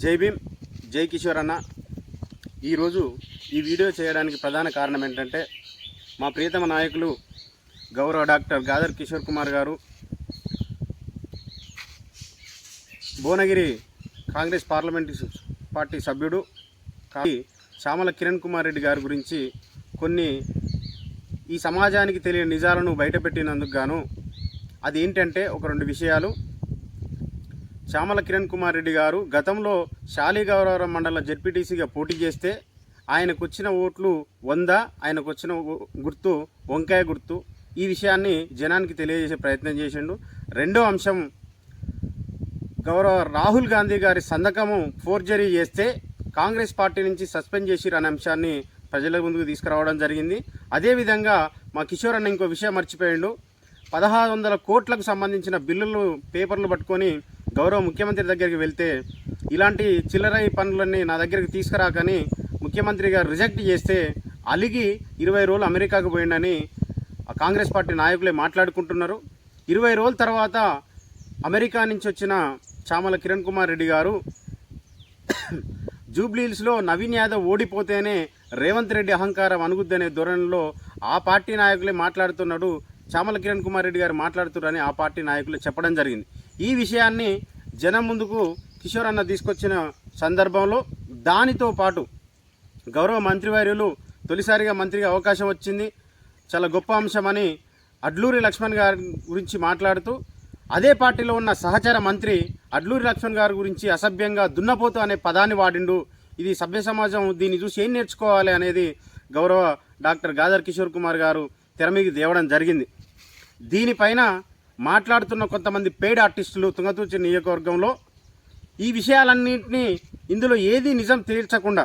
జై భీమ్ జై కిషోర్ అన్న. ఈరోజు ఈ వీడియో చేయడానికి ప్రధాన కారణం ఏంటంటే మా ప్రియతమ నాయకులు గౌరవ డాక్టర్ గాదర్ కిషోర్ కుమార్ గారు భువనగిరి కాంగ్రెస్ పార్లమెంట్ పార్టీ సభ్యుడు కానీ శ్యామల కిరణ్ కుమార్ రెడ్డి గారి గురించి కొన్ని ఈ సమాజానికి తెలియని నిజాలను బయటపెట్టినందుకు గాను అది ఏంటంటే ఒక రెండు విషయాలు. చామల కిరణ్ కుమార్ రెడ్డి గారు గతంలో శాలిగౌరవరం మండల జెడ్పీటీసీగా పోటీ చేస్తే ఆయనకు వచ్చిన ఓట్లు వంద ఆయనకు వచ్చిన ఓ- గుర్తు వంకాయ గుర్తు ఈ విషయాన్ని జనానికి తెలియజేసే ప్రయత్నం చేసిండు. రెండో అంశం గౌరవ రాహుల్ గాంధీ గారి సంతకము ఫోర్జరీ చేస్తే కాంగ్రెస్ పార్టీ నుంచి సస్పెండ్ చేసిరు అనే అంశాన్ని ప్రజల ముందుకు తీసుకురావడం జరిగింది. అదేవిధంగా మా కిషోర్ అన్న ఇంకో విషయం మర్చిపోయిండు. పదహారు వందల కోట్లకు సంబంధించిన బిల్లులు పేపర్లు పట్టుకొని గౌరవ ముఖ్యమంత్రి దగ్గరికి వెళ్తే ఇలాంటి చిల్లర పనులన్నీ నా దగ్గరికి తీసుకురాకని ముఖ్యమంత్రి గారు రిజెక్ట్ చేస్తే అలిగి ఇరవై రోజులు అమెరికాకు పోయిండని కాంగ్రెస్ పార్టీ నాయకులే మాట్లాడుకుంటున్నారు. ఇరవై రోజుల తర్వాత అమెరికా నుంచి వచ్చిన చామల కిరణ్ కుమార్ రెడ్డి గారు జూబ్లీహిల్స్లో నవీన్ యాదవ్ ఓడిపోతేనే రేవంత్ రెడ్డి అహంకారం అనుగుద్దనే ధోరణిలో ఆ పార్టీ నాయకులే మాట్లాడుతున్నాడు. చామల కిరణ్ కుమార్ రెడ్డి గారు మాట్లాడుతున్నారని ఆ పార్టీ నాయకులు చెప్పడం జరిగింది. ఈ విషయాన్ని జనం ముందుకు కిషోర్ అన్న తీసుకొచ్చిన సందర్భంలో దానితో పాటు గౌరవ మంత్రివర్యులు తొలిసారిగా మంత్రిగా అవకాశం వచ్చింది. చాలా గొప్ప అంశమని అడ్లూరి లక్ష్మణ్ గారి గురించి మాట్లాడుతూ అదే పార్టీలో ఉన్న సహచర మంత్రి అడ్లూరి లక్ష్మణ్ గారి గురించి అసభ్యంగా దున్నపోతు అనే పదాన్ని వాడిండు. ఇది సభ్య సమాజం దీన్ని చూసి ఏం నేర్చుకోవాలి అనేది గౌరవ డాక్టర్ గాదర్ కిషోర్ కుమార్ గారు తెర మీదకి తేవడం జరిగింది. దీనిపైన మాట్లాడుతున్న కొంతమంది పెయిడ్ ఆర్టిస్టులు తుంగతూర్చి నియోజకవర్గంలో ఈ విషయాలన్నింటినీ ఇందులో ఏది నిజం తీర్చకుండా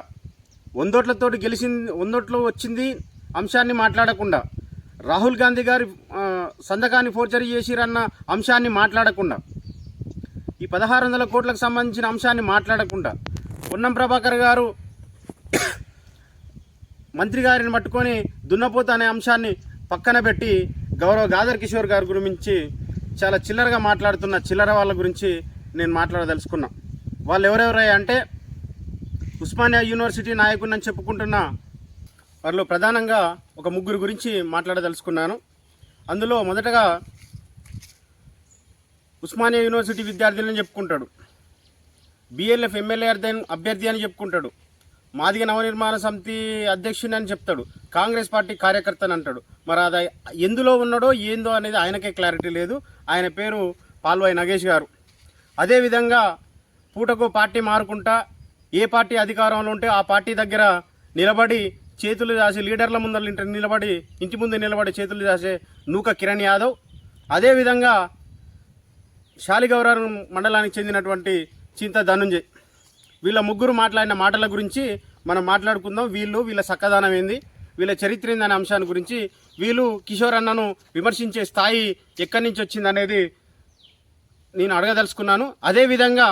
వందోట్లతోటి గెలిచింది వందోట్లు వచ్చింది అంశాన్ని మాట్లాడకుండా రాహుల్ గాంధీ గారి సంతకాన్ని ఫోర్జరీ చేసిరన్న అంశాన్ని మాట్లాడకుండా ఈ పదహారు వందల కోట్లకు సంబంధించిన అంశాన్ని మాట్లాడకుండా పొన్నం ప్రభాకర్ గారు మంత్రి గారిని పట్టుకొని దున్నపోత అనే అంశాన్ని పక్కన పెట్టి గౌరవ గాదర్ కిషోర్ గారి గురించి చాలా చిల్లరగా మాట్లాడుతున్న చిల్లర వాళ్ళ గురించి నేను మాట్లాడదలుచుకున్నా. వాళ్ళు ఎవరెవరై అంటే ఉస్మానియా యూనివర్సిటీ నాయకుడిని చెప్పుకుంటున్న వారిలో ప్రధానంగా ఒక ముగ్గురు గురించి మాట్లాడదలుచుకున్నాను. అందులో మొదటగా ఉస్మానియా యూనివర్సిటీ విద్యార్థులని చెప్పుకుంటాడు. బిఎల్ఎఫ్ ఎమ్మెల్యే అభ్యర్థి అని చెప్పుకుంటాడు. మాదిగ నవనిర్మాణ సమితి అధ్యక్షుని అని చెప్తాడు. కాంగ్రెస్ పార్టీ కార్యకర్తని అంటాడు. మరి అది ఎందులో ఉన్నాడో ఏందో అనేది ఆయనకే క్లారిటీ లేదు. ఆయన పేరు పాల్వాయి నగేష్ గారు. అదేవిధంగా పూటకు పార్టీ మారుకుంటా ఏ పార్టీ అధికారంలో ఉంటే ఆ పార్టీ దగ్గర నిలబడి చేతులు దాసే లీడర్ల ముందర నిలబడి ఇంటి ముందు నిలబడి చేతులు దాసే నూక కిరణ్ యాదవ్. అదేవిధంగా శాలిగౌరం మండలానికి చెందినటువంటి చింత ధనుంజయ్. వీళ్ళ ముగ్గురు మాట్లాడిన మాటల గురించి మనం మాట్లాడుకుందాం. వీళ్ళు వీళ్ళ సక్కదనం ఏంది? వీళ్ళ చరిత్ర ఏందనే అంశాన్ని గురించి వీళ్ళు కిషోర్ అన్నను విమర్శించే స్థాయి ఎక్కడి నుంచి వచ్చింది అనేది నేను అడగదలుచుకున్నాను. అదేవిధంగా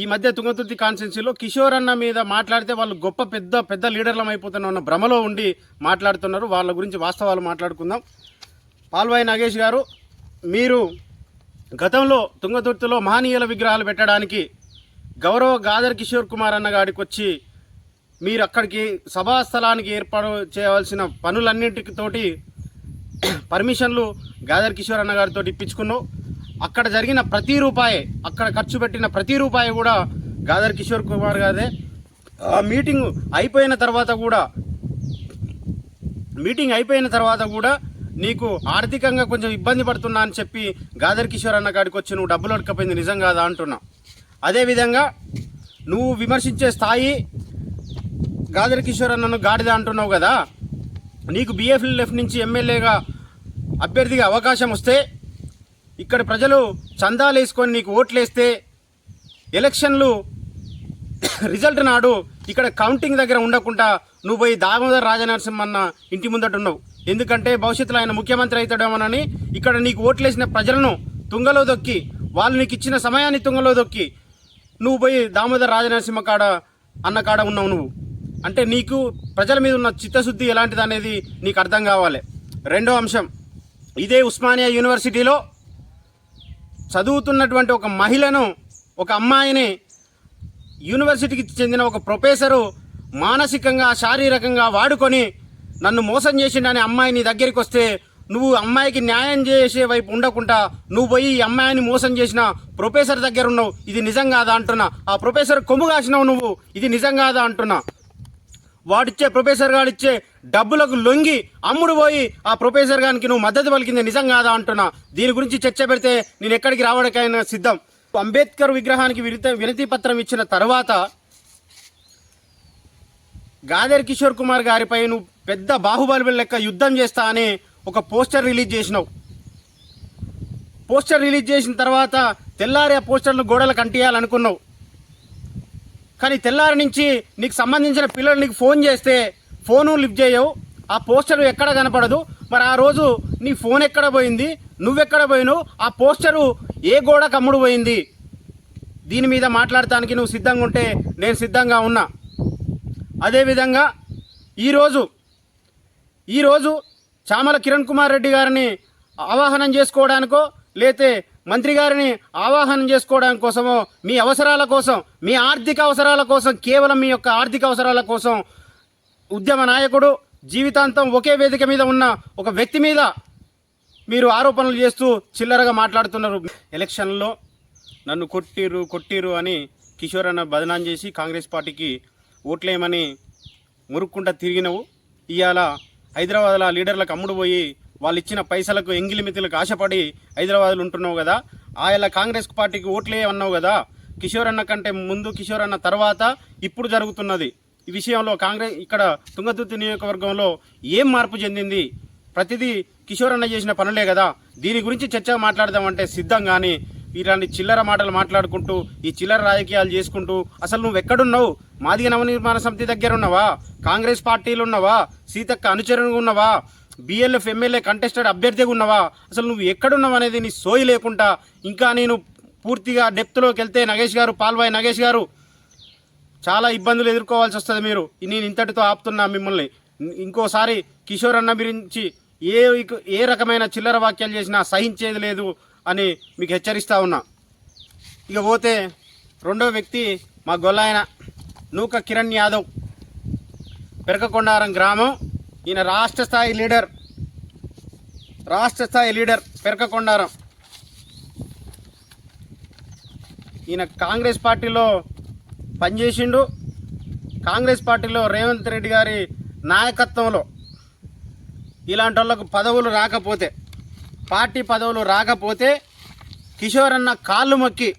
ఈ మధ్య తుంగతుర్తి కాన్స్టిట్యున్సీలో కిషోర్ అన్న మీద మాట్లాడితే వాళ్ళు గొప్ప పెద్ద పెద్ద లీడర్లం అయిపోతున్న ఉన్న భ్రమలో ఉండి మాట్లాడుతున్నారు. వాళ్ళ గురించి వాస్తవాలు మాట్లాడుకుందాం. పాల్వాయి నాగేష్ గారు మీరు గతంలో తుంగతుర్తిలో మహనీయుల విగ్రహాలు పెట్టడానికి గౌరవ గాదర్ కిషోర్ కుమార్ అన్న గాడికి వచ్చి మీరు అక్కడికి సభా స్థలానికి ఏర్పాటు చేయవలసిన పనులన్నింటితోటి పర్మిషన్లు గాదర్ కిషోర్ అన్న గారితో అక్కడ జరిగిన ప్రతి రూపాయి అక్కడ ఖర్చు పెట్టిన ప్రతి రూపాయి కూడా గాదర్ కిషోర్ కుమార్ గారే ఆ మీటింగ్ అయిపోయిన తర్వాత కూడా మీటింగ్ అయిపోయిన తర్వాత కూడా నీకు ఆర్థికంగా కొంచెం ఇబ్బంది పడుతున్నా అని చెప్పి గాదర్ కిషోర్ అన్న కాడికి వచ్చి నువ్వు డబ్బులు అడకపోయింది నిజం కాదా అంటున్నా. అదేవిధంగా నువ్వు విమర్శించే స్థాయి గాదర్ కిషోర్ అన్నను గాడిద అంటున్నావు కదా? నీకు బిఎఫ్ఎల్ఎఫ్ నుంచి ఎమ్మెల్యేగా అభ్యర్థిగా అవకాశం వస్తే ఇక్కడ ప్రజలు చందాలు వేసుకొని నీకు ఓట్లేస్తే ఎలక్షన్లు రిజల్ట్ నాడు ఇక్కడ కౌంటింగ్ దగ్గర ఉండకుండా నువ్వు పోయి దామోదర్ రాజనరసింహన్న ఇంటి ముందట ఉన్నావు ఎందుకంటే భవిష్యత్తులో ఆయన ముఖ్యమంత్రి అవుతాడేమోనని ఇక్కడ నీకు ఓట్లేసిన ప్రజలను తుంగలో దొక్కి వాళ్ళు నీకు ఇచ్చిన సమయాన్ని తుంగలో దొక్కి నువ్వు పోయి దామోదర్ రాజనరసింహ కాడ అన్న కాడ ఉన్నావు నువ్వు. అంటే నీకు ప్రజల మీద ఉన్న చిత్తశుద్ధి ఎలాంటిది అనేది నీకు అర్థం కావాలి. రెండో అంశం ఇదే ఉస్మానియా యూనివర్సిటీలో చదువుతున్నటువంటి ఒక మహిళను ఒక అమ్మాయిని యూనివర్సిటీకి చెందిన ఒక ప్రొఫెసరు మానసికంగా శారీరకంగా వాడుకొని నన్ను మోసం చేసిండని అమ్మాయి నీ దగ్గరికి వస్తే నువ్వు అమ్మాయికి న్యాయం చేసే వైపు ఉండకుండా నువ్వు పోయి ఈ అమ్మాయిని మోసం చేసిన ప్రొఫెసర్ దగ్గర ఉన్నావు. ఇది నిజం కాదా అంటున్నా. ఆ ప్రొఫెసర్ కొమ్ము కాసినావు నువ్వు. ఇది నిజం కాదా అంటున్నా. వాడిచ్చే ప్రొఫెసర్ గారిచ్చే డబ్బులకు లొంగి అమ్ముడు పోయి ఆ ప్రొఫెసర్ గారికి నువ్వు మద్దతు పలికింది నిజం కాదా అంటున్నా. దీని గురించి చర్చ పెడితే నేను ఎక్కడికి రావడానికైనా సిద్ధం. అంబేద్కర్ విగ్రహానికి విరిత వినతి పత్రం ఇచ్చిన తర్వాత గాదర్ కిషోర్ కుమార్ గారిపై నువ్వు పెద్ద బాహుబలి లెక్క యుద్ధం చేస్తా అని ఒక పోస్టర్ రిలీజ్ చేసినావు. పోస్టర్ రిలీజ్ చేసిన తర్వాత తెల్లారి ఆ పోస్టర్ను గోడలకు అంటియాలనుకున్నావు. కానీ తెల్లారి నుంచి నీకు సంబంధించిన పిల్లలు నీకు ఫోన్ చేస్తే ఫోను లిఫ్ట్ చేయవు. ఆ పోస్టర్ ఎక్కడ కనపడదు. మరి ఆ రోజు నీ ఫోన్ ఎక్కడ పోయింది? నువ్వెక్కడ పోయినావు? ఆ పోస్టరు ఏ గోడకు అమ్ముడు పోయింది? దీని మీద మాట్లాడటానికి నువ్వు సిద్ధంగా ఉంటే నేను సిద్ధంగా ఉన్నా. అదేవిధంగా ఈరోజు ఈరోజు చామల కిరణ్ కుమార్ రెడ్డి గారిని ఆవాహనం చేసుకోవడానికో లేతే మంత్రి గారిని ఆవాహనం చేసుకోవడం కోసమో మీ అవసరాల కోసం మీ ఆర్థిక అవసరాల కోసం కేవలం మీ యొక్క ఆర్థిక అవసరాల కోసం ఉద్యమ నాయకుడు జీవితాంతం ఒకే వేదిక మీద ఉన్న ఒక వ్యక్తి మీద మీరు ఆరోపణలు చేస్తూ చిల్లరగా మాట్లాడుతున్నారు. ఎలక్షన్లో నన్ను కొట్టిరు కొట్టిరు అని కిషోర్ అన్న బదనాం చేసి కాంగ్రెస్ పార్టీకి ఓట్లేయమని మురుక్కుంటా తిరిగినవు. ఇవాళ హైదరాబాద్లో లీడర్లకు అమ్ముడు పోయి వాళ్ళు ఇచ్చిన పైసలకు ఎంగిలిమితులకు ఆశపడి హైదరాబాద్లో ఉంటున్నావు కదా. ఆయన కాంగ్రెస్ పార్టీకి ఓట్లే అన్నావు కదా. కిషోర్ అన్న కంటే ముందు కిషోర్ అన్న తర్వాత ఇప్పుడు జరుగుతున్నది. ఈ విషయంలో కాంగ్రెస్ ఇక్కడ తుంగతుర్తి నియోజకవర్గంలో ఏం మార్పు చెందింది? ప్రతిదీ కిషోర్ అన్న చేసిన పనులే కదా. దీని గురించి చర్చ మాట్లాడదామంటే సిద్ధం కానీ ఇలాంటి చిల్లర మాటలు మాట్లాడుకుంటూ ఈ చిల్లర రాజకీయాలు చేసుకుంటూ అసలు నువ్వు ఎక్కడున్నావు? మాదిగ నవనిర్మాణ సమితి దగ్గర ఉన్నావా కాంగ్రెస్ పార్టీలు ఉన్నావా సీతక్క అనుచరుగా ఉన్నావా? బిఎల్ఎఫ్ ఎమ్మెల్యే కంటెస్టెడ్ అభ్యర్థిగా ఉన్నావా? అసలు నువ్వు ఎక్కడున్నావు అనేది నీ సోయి లేకుండా ఇంకా నేను పూర్తిగా డెప్త్లోకి వెళ్తే నగేష్ గారు పాల్వాయి నగేష్ గారు చాలా ఇబ్బందులు ఎదుర్కోవాల్సి వస్తుంది మీరు. నేను ఇంతటితో ఆపుతున్నా మిమ్మల్ని. ఇంకోసారి కిషోర్ అన్న గురించి ఏ ఏ రకమైన చిల్లర వాక్యాలు చేసినా సహించేది లేదు అని మీకు హెచ్చరిస్తూ ఉన్నా. ఇక పోతే రెండో వ్యక్తి మా గొల్లాయన నూక కిరణ్ యాదవ్ పెరకకొండారం గ్రామం. ఈయన రాష్ట్ర స్థాయి లీడర్. రాష్ట్ర స్థాయి లీడర్ పెరకకొండారం ఈయన కాంగ్రెస్ పార్టీలో పనిచేసిండు. కాంగ్రెస్ పార్టీలో రేవంత్ రెడ్డి గారి నాయకత్వంలో ఇలాంటి వాళ్ళకు పదవులు రాకపోతే పార్టీ పదవులు రాకపోతే కిషోర్ అన్న కాళ్ళు మొక్కి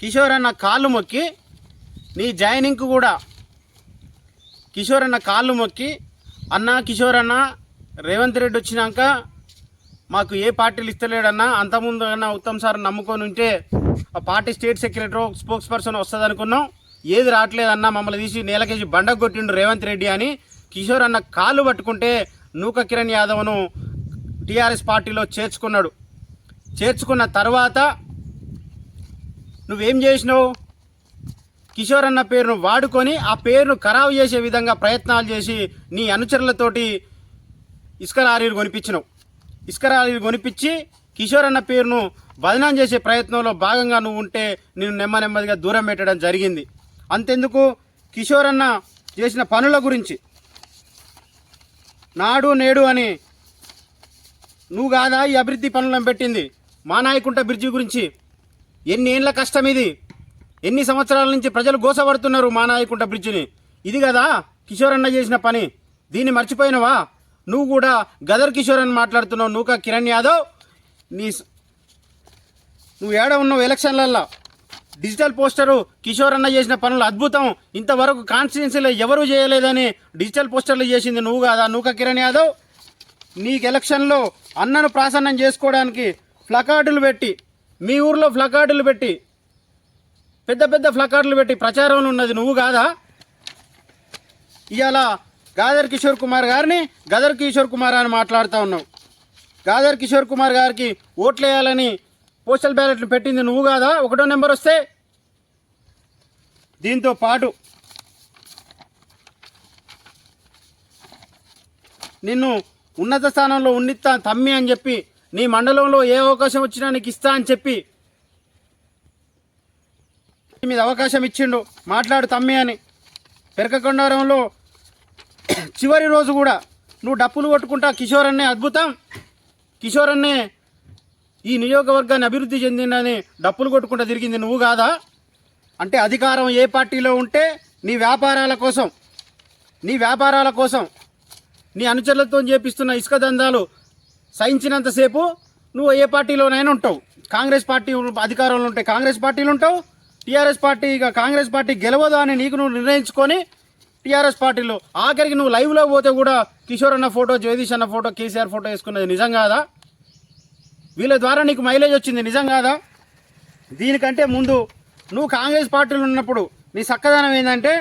కిషోర్ అన్న కాళ్ళు మొక్కి నీ జాయినింగ్కు కూడా కిషోర్ అన్న కాళ్ళు మొక్కి అన్న కిషోర్ అన్న రేవంత్ రెడ్డి వచ్చినాక మాకు ఏ పార్టీలు ఇస్తలేడన్నా అంతకుముందు అన్న ఉత్తమ్ సార్ నమ్ముకొని ఉంటే ఆ party state secretary spokesperson వస్తుంది అనుకున్నాం ఏది రావట్లేదన్నా మమ్మల్ని తీసి నేలకేసి బండకు కొట్టిండు రేవంత్ రెడ్డి అని కిషోర్ అన్న కాళ్ళు పట్టుకుంటే నూక కిరణ్ యాదవ్ను టీఆర్ఎస్ పార్టీలో చేర్చుకున్నాడు. చేర్చుకున్న తర్వాత నువ్వేం చేసినావు? కిషోర్ అన్న పేరును వాడుకొని ఆ పేరును ఖరాబు చేసే విధంగా ప్రయత్నాలు చేసి నీ అనుచరులతోటి ఇసుక లారీలు కొనిపించినావు. ఇసుక లారీలు కొనిపించి కిషోర్ అన్న పేరును బదనాం చేసే ప్రయత్నంలో భాగంగా నువ్వు ఉంటే నేను నెమ్మ నెమ్మదిగా దూరం పెట్టడం జరిగింది. అంతెందుకు కిషోర్ అన్న చేసిన పనుల గురించి నాడు నేడు అని నువ్వు కాదా ఈ అభివృద్ధి పనులను పెట్టింది? మా నాయకుంట బ్రిడ్జి గురించి ఎన్ని ఏళ్ళ కష్టం ఇది? ఎన్ని సంవత్సరాల నుంచి ప్రజలు గోసపడుతున్నారు మానాయకుంట బ్రిడ్జిని? ఇది కదా కిషోర్ అన్న చేసిన పని. దీన్ని మర్చిపోయినవా? నువ్వు కూడా గదర్ కిషోర్ అని మాట్లాడుతున్నావు నువ్వు కిరణ్ యాదవ్. నీ స- నువ్వు ఏడ ఉన్నావు ఎలక్షన్లల్లో? డిజిటల్ పోస్టరు కిషోర్ అన్న చేసిన పనులు అద్భుతం. ఇంతవరకు కాన్స్టిట్యున్సీలో ఎవరూ చేయలేదని డిజిటల్ పోస్టర్లు చేసింది నువ్వు కాదా నూక కిరణ్ యాదవ్? నీకు ఎలక్షన్లో అన్నను ప్రాసన్నం చేసుకోవడానికి ఫ్లకార్డులు పెట్టి మీ ఊర్లో ఫ్లకార్డులు పెట్టి పెద్ద పెద్ద ఫ్లకార్డులు పెట్టి ప్రచారంలో ఉన్నది నువ్వు కాదా? ఇవాళ గాదర్ కిషోర్ కుమార్ గారిని గదర్ కిషోర్ కుమార్ అని మాట్లాడుతూ ఉన్నావు. గాదర్ కిషోర్ కుమార్ గారికి ఓట్లేయాలని పోస్టల్ బ్యాలెట్లు పెట్టింది నువ్వు కాదా? ఒకటో నెంబర్ వస్తే. దీంతో పాటు నిన్ను ఉన్నత స్థానంలో ఉన్నిస్తా తమ్మి అని చెప్పి నీ మండలంలో ఏ అవకాశం వచ్చినా నీకు ఇస్తా అని చెప్పి మీద అవకాశం ఇచ్చిండు. మాట్లాడు తమ్మి అని. పెరకకొండారంలో చివరి రోజు కూడా నువ్వు డప్పులు కొట్టుకుంటా కిషోర్ అన్నే అద్భుతం. కిషోర్ అన్నే ఈ నియోజకవర్గాన్ని అభివృద్ధి చెందిందని డప్పులు కొట్టుకుంటా తిరిగింది నువ్వు కాదా? అంటే అధికారం ఏ పార్టీలో ఉంటే నీ వ్యాపారాల కోసం నీ వ్యాపారాల కోసం నీ అనుచరులతో చేపిస్తున్న ఇసుక దందాలు సహించినంతసేపు నువ్వు ఏ పార్టీలోనైనా ఉంటావు. కాంగ్రెస్ పార్టీ అధికారంలో ఉంటే కాంగ్రెస్ పార్టీలు ఉంటావు టీఆర్ఎస్ పార్టీ ఇక కాంగ్రెస్ పార్టీ గెలవదు అని నీకు నువ్వు నిర్ణయించుకొని టీఆర్ఎస్ పార్టీలో ఆఖరికి నువ్వు లైవ్లో పోతే కూడా కిషోర్ అన్న ఫోటో జగదీష్ అన్న ఫోటో కేసీఆర్ ఫోటో వేసుకున్నది నిజం కాదా? వీళ్ళ ద్వారా నీకు మైలేజ్ వచ్చింది నిజం కాదా? దీనికంటే ముందు నువ్వు కాంగ్రెస్ పార్టీలో ఉన్నప్పుడు నీ చక్కదనం ఏంటంటే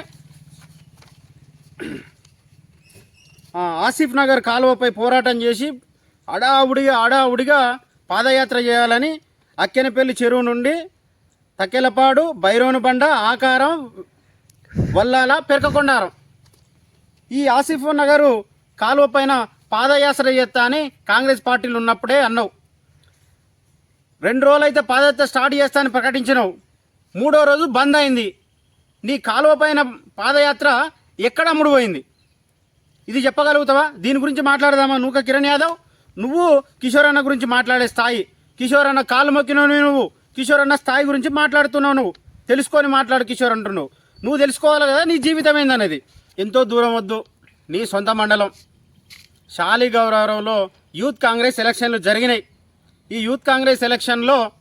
ఆసిఫ్ నగర్ కాలువపై పోరాటం చేసి అడావుడిగా అడావుడిగా పాదయాత్ర చేయాలని అక్కెనపల్లి చెరువు నుండి తక్కెలపాడు బైరోనుబండ ఆకారం వల్లాల పెరకకొండారం. ఈ ఆసిఫ్ నగరు కాలువ పైన పాదయాత్ర చేస్తా అని కాంగ్రెస్ పార్టీలు ఉన్నప్పుడే అన్నావు. రెండు రోజులైతే పాదయాత్ర స్టార్ట్ చేస్తా అని ప్రకటించినావు. మూడో రోజు బంద్ అయింది. నీ కాలువ పైన పాదయాత్ర ఎక్కడ అమ్ముడుపోయింది ఇది చెప్పగలుగుతావా? దీని గురించి మాట్లాడదామా? నువ్వు కిరణ్ యాదవ్? నువ్వు కిషోర్ అన్న గురించి మాట్లాడే స్థాయి. కిషోర్ అన్న కాలు మొక్కినవు నువ్వు. కిషోర్ అన్న స్థాయి గురించి మాట్లాడుతున్నావు నువ్వు. తెలుసుకొని మాట్లాడు కిషోర్ అంటున్నావు. నువ్వు తెలుసుకోవాలి కదా నీ జీవితం ఏందనేది. ఎంతో దూరం వద్దు నీ సొంత మండలం. శాలిగౌరవంలో యూత్ కాంగ్రెస్ ఎలక్షన్లు జరిగినాయి. ఈ యూత్ కాంగ్రెస్ ఎలక్షన్లో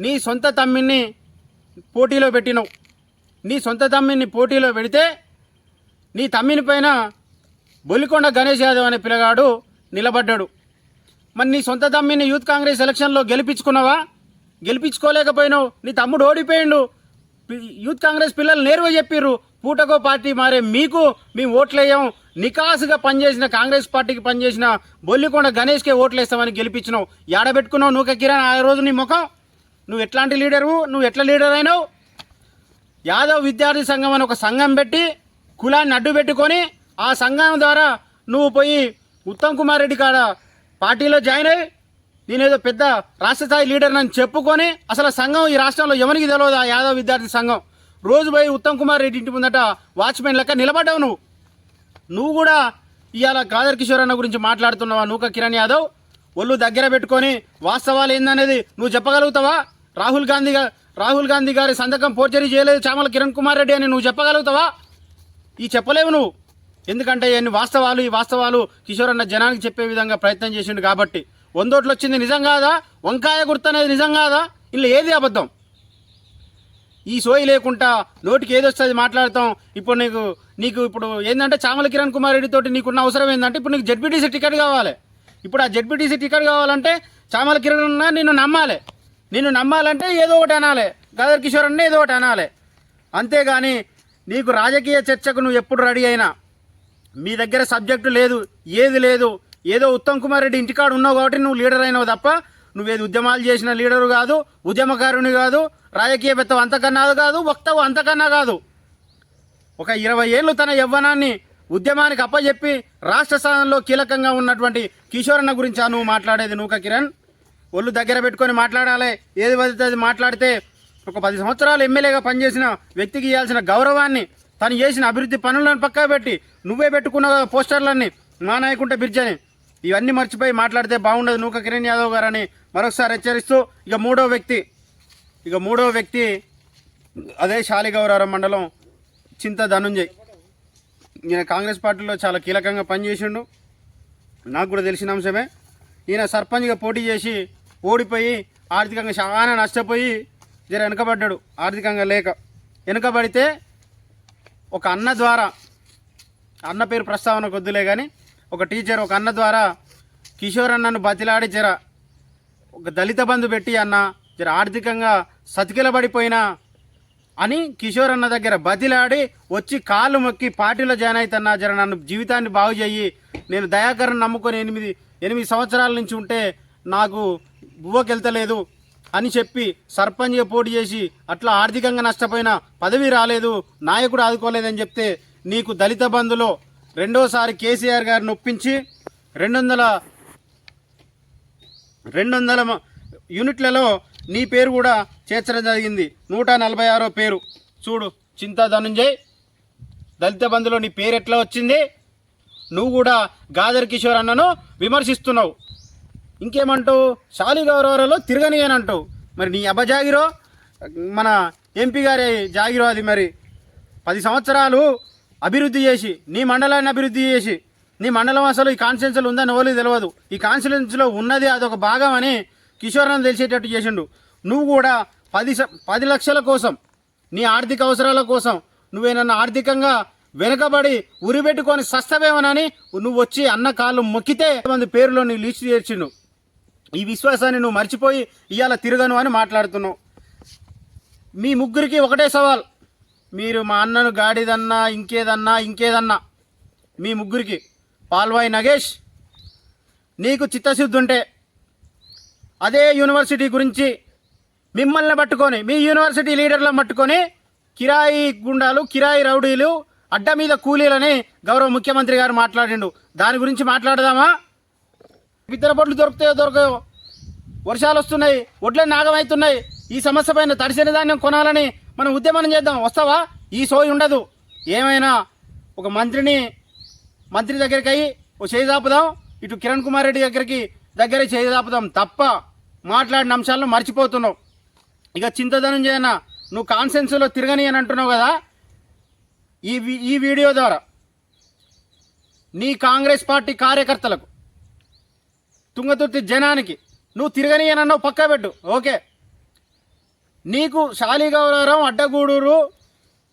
నీ సొంత తమ్మిని పోటీలో పెట్టినావు. నీ సొంత తమ్మిని పోటీలో పెడితే నీ తమ్మిని పైన బొలికొండ గణేష్ యాదవ్ అనే పిల్లగాడు నిలబడ్డాడు. మరి నీ సొంత తమ్మిని యూత్ కాంగ్రెస్ ఎలక్షన్లో గెలిపించుకున్నావా? గెలిపించుకోలేకపోయినావు. నీ తమ్ముడు ఓడిపోయిండు. యూత్ కాంగ్రెస్ పిల్లలు నేరుగా చెప్పిర్రు పూటకో పార్టీ మారే మీకు మేము ఓట్లేయం. నికాసుగా పనిచేసిన కాంగ్రెస్ పార్టీకి పనిచేసిన బొల్లికొండ గణేష్కే ఓట్లేస్తామని గెలిపించినావు. ఏడబెట్టుకున్నావు నువ్వు కిరణ్ ఆ రోజు నీ ముఖం? నువ్వు ఎట్లాంటి లీడరు? నువ్వు ఎట్లా లీడర్ అయినావు? యాదవ్ విద్యార్థి సంఘం అని ఒక సంఘం పెట్టి కులాన్ని అడ్డు పెట్టుకొని ఆ సంఘం ద్వారా నువ్వు పోయి ఉత్తమ్ కుమార్ రెడ్డి కాడ పార్టీలో జాయిన్ అయ్యి నేనేదో పెద్ద రాష్ట్ర స్థాయి లీడర్ అని చెప్పుకొని అసలు సంఘం ఈ రాష్ట్రంలో ఎవరికి తెలియదు ఆ యాదవ్ విద్యార్థి సంఘం? రోజు పోయి ఉత్తమ్ కుమార్ రెడ్డి ఇంటి ముందట వాచ్మెన్ లెక్క నిలబడ్డావు నువ్వు. నువ్వు కూడా ఇవాళ కాదర్ కిషోర్ అన్న గురించి మాట్లాడుతున్నావా? నూక కిరణ్ యాదవ్ ఒళ్ళు దగ్గర పెట్టుకొని వాస్తవాలు ఏందనేది నువ్వు చెప్పగలుగుతావా? రాహుల్ గాంధీ రాహుల్ గాంధీ గారి సంతకం పోర్చరీ చేయలేదు చామల కిరణ్ కుమార్ రెడ్డి అని నువ్వు చెప్పగలుగుతావా? ఈ చెప్పలేవు నువ్వు. ఎందుకంటే ఇవన్నీ వాస్తవాలు ఈ వాస్తవాలు కిషోర్ అన్న జనానికి చెప్పే విధంగా ప్రయత్నం చేసిండు కాబట్టి. వందోట్లు వచ్చింది నిజం కాదా? వంకాయ గుర్తు అనేది నిజం కాదా? ఇల్లు ఏది అబద్ధం? ఈ సోయి లేకుండా నోటికి ఏది వస్తుంది మాట్లాడతాం. ఇప్పుడు నీకు నీకు ఇప్పుడు ఏంటంటే చామల కిరణ్ కుమార్ రెడ్డితోటి నీకున్న అవసరం ఏంటంటే ఇప్పుడు నీకు జడ్పీటీసీ టికెట్ కావాలి. ఇప్పుడు ఆ జడ్పీటీసీ టికెట్ కావాలంటే చామల కిరణ్ నిన్ను నమ్మాలి. నిన్ను నమ్మాలంటే ఏదో ఒకటి అనాలి. గదర్ కిషోర్ అన్న ఏదో ఒకటి అనాలి. అంతేగాని నీకు రాజకీయ చర్చకు నువ్వు ఎప్పుడు రెడీ అయినా మీ దగ్గర సబ్జెక్టు లేదు ఏది లేదు. ఏదో ఉత్తమ్ కుమార్ రెడ్డి ఇంటికాడ ఉన్నావు కాబట్టి నువ్వు లీడర్ అయినావు తప్ప నువ్వేది ఉద్యమాలు చేసిన లీడరు కాదు ఉద్యమకారుని కాదు రాజకీయవేత్త అంతకన్నా కాదు వక్తవు అంతకన్నా కాదు. ఒక ఇరవై ఏళ్ళు తన యవ్వనాన్ని ఉద్యమానికి అప్పచెప్పి రాష్ట్ర స్థానంలో కీలకంగా ఉన్నటువంటి కిషోరన్న గురించి నువ్వు మాట్లాడేది నూక కిరణ్? ఒళ్ళు దగ్గర పెట్టుకొని మాట్లాడాలి ఏది పడితే అది మాట్లాడితే ఒక పది సంవత్సరాలు ఎమ్మెల్యేగా పనిచేసిన వ్యక్తికి ఇవ్వాల్సిన గౌరవాన్ని తను చేసిన అభివృద్ధి పనులను పక్కా పెట్టి నువ్వే పెట్టుకున్న పోస్టర్లన్నీ మా నాయకుంటే బిర్జని ఇవన్నీ మర్చిపోయి మాట్లాడితే బాగుండదు. నూక కిరణ్ యాదవ్ గారని మరొకసారి హెచ్చరిస్తూ ఇక మూడో వ్యక్తి ఇక మూడో వ్యక్తి అదే శాలిగౌరవరం మండలం చింత ధనుంజయ్. ఈయన కాంగ్రెస్ పార్టీలో చాలా కీలకంగా పనిచేసిండు. నాకు కూడా తెలిసిన అంశమే. ఈయన సర్పంచ్గా పోటీ చేసి ఓడిపోయి ఆర్థికంగా చాలా నష్టపోయి జర వెనుకబడ్డాడు. ఆర్థికంగా లేక వెనుకబడితే ఒక అన్న ద్వారా అన్న పేరు ప్రస్తావన కొద్దులే కానీ ఒక టీచర్ ఒక అన్న ద్వారా కిషోర్ అన్నను బతిలాడి జర ఒక దళిత బంధు పెట్టి అన్న జర ఆర్థికంగా సతికిలబడిపోయినా అని కిషోర్ అన్న దగ్గర బతిలాడి వచ్చి కాళ్ళు మొక్కి పార్టీలో జాయిన్ అవుతున్నా జర నన్ను జీవితాన్ని బాగు చెయ్యి. నేను దయాకరణ నమ్ముకొని ఎనిమిది ఎనిమిది సంవత్సరాల నుంచి ఉంటే నాకు బువ్వకెళ్తలేదు అని చెప్పి సర్పంచ్గా పోటీ చేసి అట్లా ఆర్థికంగా నష్టపోయిన పదవి రాలేదు నాయకుడు ఆదుకోలేదని చెప్తే నీకు దళిత బంధులో రెండోసారి కేసీఆర్ గారిని ఒప్పించి రెండు వందల రెండు వందల యూనిట్లలో నీ పేరు కూడా చేర్చడం జరిగింది. నూట నలభై ఆరో పేరు. చూడు చింతా ధనుంజయ్ దళిత బంధులో నీ పేరు ఎట్లా వచ్చింది? నువ్వు కూడా గాదర్ కిషోర్ అన్నను విమర్శిస్తున్నావు. ఇంకేమంటావు? శాలి గౌరవరాలో తిరగని అని అంటావు. మరి నీ అబ్బ జాగిరో? మన ఎంపీ గారి జాగిరో అది మరి. పది సంవత్సరాలు అభివృద్ధి చేసి నీ మండలాన్ని అభివృద్ధి చేసి నీ మండలం అసలు ఈ కాన్స్టిట్యున్సీలో ఉందని ఎవరికి తెలియదు ఈ కాన్స్టిట్యున్సీలో ఉన్నది అదొక భాగం అని కిషోర్ తెలిసేటట్టు చేసిండు. నువ్వు కూడా పది స- పది లక్షల కోసం నీ ఆర్థిక అవసరాల కోసం నువ్వేనన్నా ఆర్థికంగా వెనుకబడి ఉరిపెట్టుకొని సస్తవేమనని నువ్వు వచ్చి అన్న కాళ్ళు మొక్కితే మంది పేరులో నీ లిస్ట్ చేర్చిండు. ఈ విశ్వాసాన్ని నువ్వు మర్చిపోయి ఇవాళ తిరగను అని మాట్లాడుతున్నావు. మీ ముగ్గురికి ఒకటే సవాల్. మీరు మా అన్నను గాడిదన్నా ఇంకేదన్నా ఇంకేదన్నా. మీ ముగ్గురికి. పాల్వాయి నగేష్ నీకు చిత్తశుద్ధి ఉంటే అదే యూనివర్సిటీ గురించి మిమ్మల్ని పట్టుకొని మీ యూనివర్సిటీ లీడర్లను పట్టుకొని కిరాయి గుండాలు కిరాయి రౌడీలు అడ్డ మీద కూలీలని గౌరవ ముఖ్యమంత్రి గారు మాట్లాడిండు. దాని గురించి మాట్లాడదామా? ఇద్దరు బొట్లు దొరుకుతాయో దొరకయో? వర్షాలు వస్తున్నాయి ఒడ్లే నాగమవుతున్నాయి ఈ సమస్య పైన తడిసిన ధాన్యం కొనాలని మనం ఉద్యమనం చేద్దాం. వస్తావా? ఈ సోయి ఉండదు. ఏమైనా ఒక మంత్రిని మంత్రి దగ్గరికి అయ్యి ఓ చేయి ఇటు కిరణ్ కుమార్ రెడ్డి దగ్గరికి దగ్గర చేయి తప్ప మాట్లాడిన అంశాలను మర్చిపోతున్నావు. ఇక చింతదనం నువ్వు కాన్సెన్స్లో తిరగని అని అంటున్నావు కదా? ఈ ఈ వీడియో ద్వారా నీ కాంగ్రెస్ పార్టీ కార్యకర్తలకు తుంగతుర్తి జనానికి నువ్వు తిరగని అని అన్నావు పక్కా పెట్టు. ఓకే. నీకు శాలిగౌరవరం అడ్డగూడూరు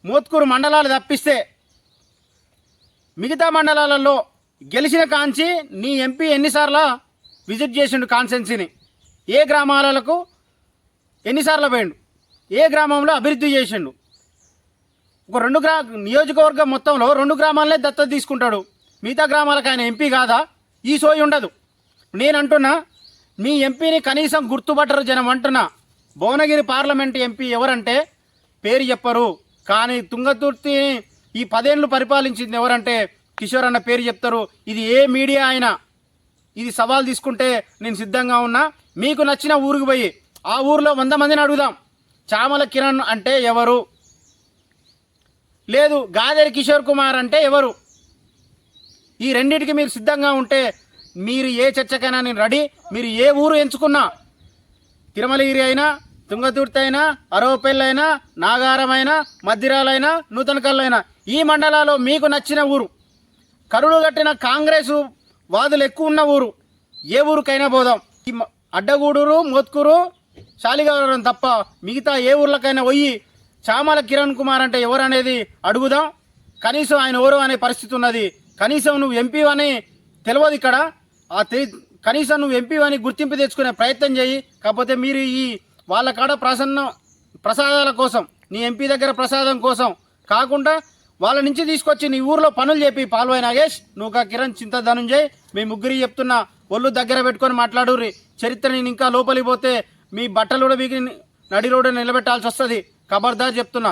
మోత్కూరు మండలాలు తప్పిస్తే మిగతా మండలాలలో గెలిచిన కాంచి నీ ఎంపీ ఎన్నిసార్లు విజిట్ చేసిండు కాన్సెన్సీని ఏ గ్రామాలకు ఎన్నిసార్లు పోయిండు? ఏ గ్రామంలో అభివృద్ధి చేసిండు? ఒక రెండు గ్రా నియోజకవర్గం మొత్తంలో రెండు గ్రామాలనే దత్తత తీసుకుంటాడు. మిగతా గ్రామాలకు ఆయన ఎంపీ కాదా? ఈ సోయి ఉండదు. నేను అంటున్నా మీ ఎంపీని కనీసం గుర్తుపట్టరు జనం అంటున్నా. భువనగిరి పార్లమెంట్ ఎంపీ ఎవరంటే పేరు చెప్పరు. కానీ తుంగతుర్తి ఈ పదేళ్ళు పరిపాలించింది ఎవరంటే కిషోర్ అన్న పేరు చెప్తారు. ఇది ఏ మీడియా అయినా ఇది సవాల్ తీసుకుంటే నేను సిద్ధంగా ఉన్నా. మీకు నచ్చిన ఊరికి పోయి ఆ ఊరిలో వంద మందిని అడుగుదాం. చామల కిరణ్ అంటే ఎవరు? లేదు గాదేరి కిషోర్ కుమార్ అంటే ఎవరు? ఈ రెండింటికి మీరు సిద్ధంగా ఉంటే మీరు ఏ చర్చకైనా నేను రెడీ మీరు ఏ ఊరు ఎంచుకున్నా తిరుమలగిరి అయినా తుంగతుర్తి అయినా అరవపల్లి నాగారమైనా మద్దిరాలైనా నూతనకల్లైనా ఈ మండలాల్లో మీకు నచ్చిన ఊరు. కరుడు కట్టిన కాంగ్రెస్ వాదులు ఎక్కువ ఉన్న ఊరు. ఏ ఊరికైనా పోదాం. ఈ అడ్డగూడూరు మోత్కూరు శాలిగౌరవం తప్ప మిగతా ఏ ఊర్లకైనా పోయి చామల కిరణ్ కుమార్ అంటే ఎవరు అనేది అడుగుదాం. కనీసం ఆయన ఎవరు అనే పరిస్థితి ఉన్నది. కనీసం నువ్వు ఎంపీ అని తెలియదు ఇక్కడ. ఆ కనీసం నువ్వు ఎంపీ అని గుర్తింపు తెచ్చుకునే ప్రయత్నం చేయి. కాకపోతే మీరు ఈ వాళ్ళ కాడ ప్రసన్న ప్రసాదాల కోసం నీ ఎంపీ దగ్గర ప్రసాదం కోసం కాకుండా వాళ్ళ నుంచి తీసుకొచ్చి నీ ఊర్లో పనులు చెప్పి పాల్వాయి నాగేష్ నువ్వు కిరణ్ చింత ధనుంజయ్ మీ ముగ్గురి చెప్తున్నా ఒళ్ళు దగ్గర పెట్టుకొని మాట్లాడుర్రి. చరిత్ర నేను ఇంకా లోపలికి పోతే మీ బట్టలు కూడా వీగి నడి రోడ్డు నిలబెట్టాల్సి వస్తుంది. ఖబర్దార్ చెప్తున్నా.